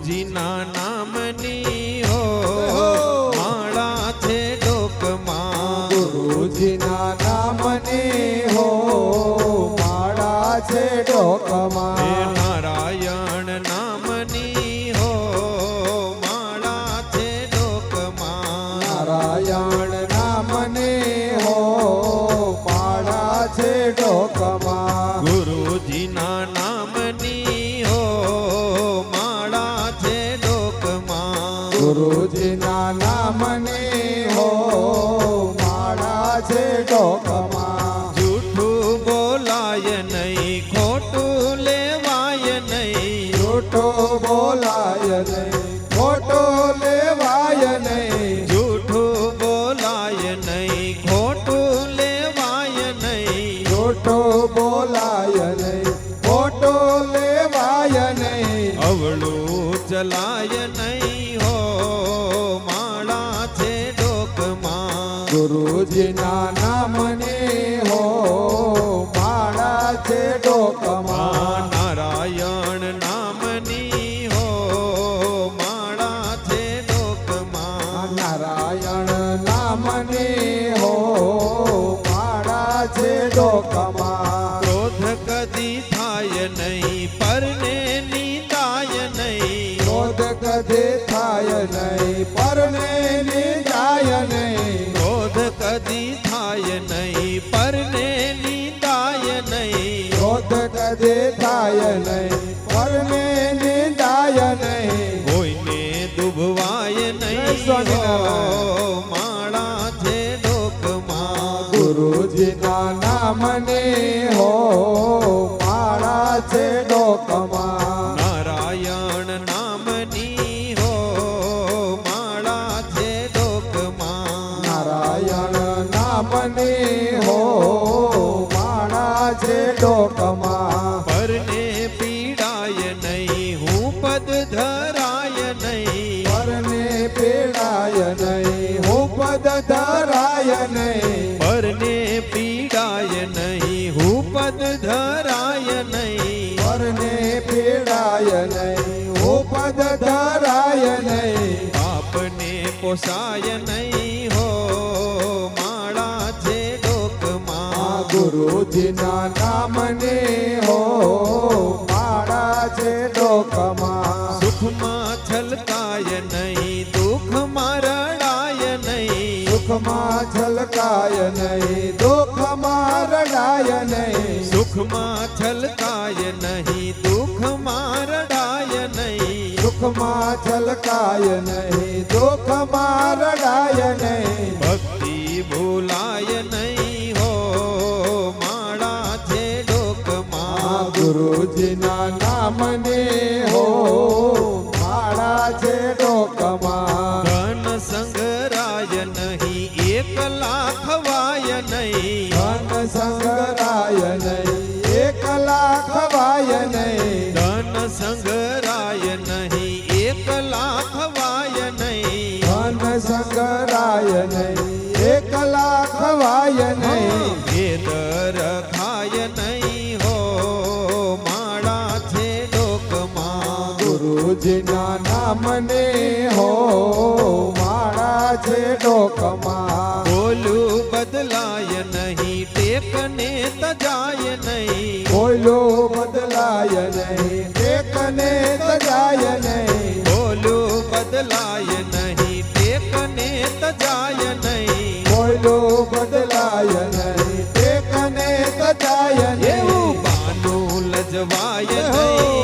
ગુરુજીના નામની હો માળા છે ડોકમાં. ગુરુજીના નામની હો માળા છે ડોકમાં. નારાયણ નામની હો માળા છે ડોકમાં. નારાયણ નામની હો માળા છે ડોકમાં. ગુરુજીના નામ ડોકમાં જૂઠું બોલાય નહીં ખોટું લેવાય નહીં. જૂઠો બોલાય નહીં ખોટો લેવાય નહીં. જૂઠું બોલાય નહીં ખોટું લેવાય નહીં. જૂઠો બોલાય નહીં ખોટો લેવાય નહીં. અવળું ચલાય નહીં. ગુરુજીના નામને હો માળા છે ડોકમાં નારાયણ નામની હો માળા છે ડોકમાં નારાયણ નામને હો માળા છે ડોકમાં ક્રોધ કદી થાય નહીં પરને નિંદાય નહીં. ક્રોધ કદી થાય નહીં કદે થાય નહીં. પીડાય નહીં હું પદ ધરાય નહીં. પરને પીડાય નહીં હું પદ ધરાય નહીં. આપને પોસાય નહીં હો માળા છે ડોકમાં ગુરુજીના નામને હો માળા છે ડોકમાં સુખમાં છલકાય નહીં દુઃખમાં રડાય નહીં. સુખમાં છલકાય નહીં રડાય નહીં. સુખમાં છલકાય નહીં દુઃખમાં રડાય નહીં. સુખમાં છલકાય નહીં દુઃખમાં રડાય નહીં. ભક્તિ ભૂલાય નહીં હો માળા છે આ ડોકમાં ગુરુજીના નામને હો માળા છે ડોકમાં. લાખ વાય નહીં. ધન સંગરાય નહીં એકલા ખવાય નહીં. ધન સંગરાય નહીં એક લાખ વાય નહીં ભેદ ખાય નહીં હો માળા છે ડોકમાં. ગુરુજીના નામને હો માળા છે ડોકમાં. ટેકને તજાય નહીં બોલું બદલાય નહીં ટેકને તજાય નહીં બોલો બદલાય નહીં ટેકને તજાય એવું બાનું લજવાય નહીં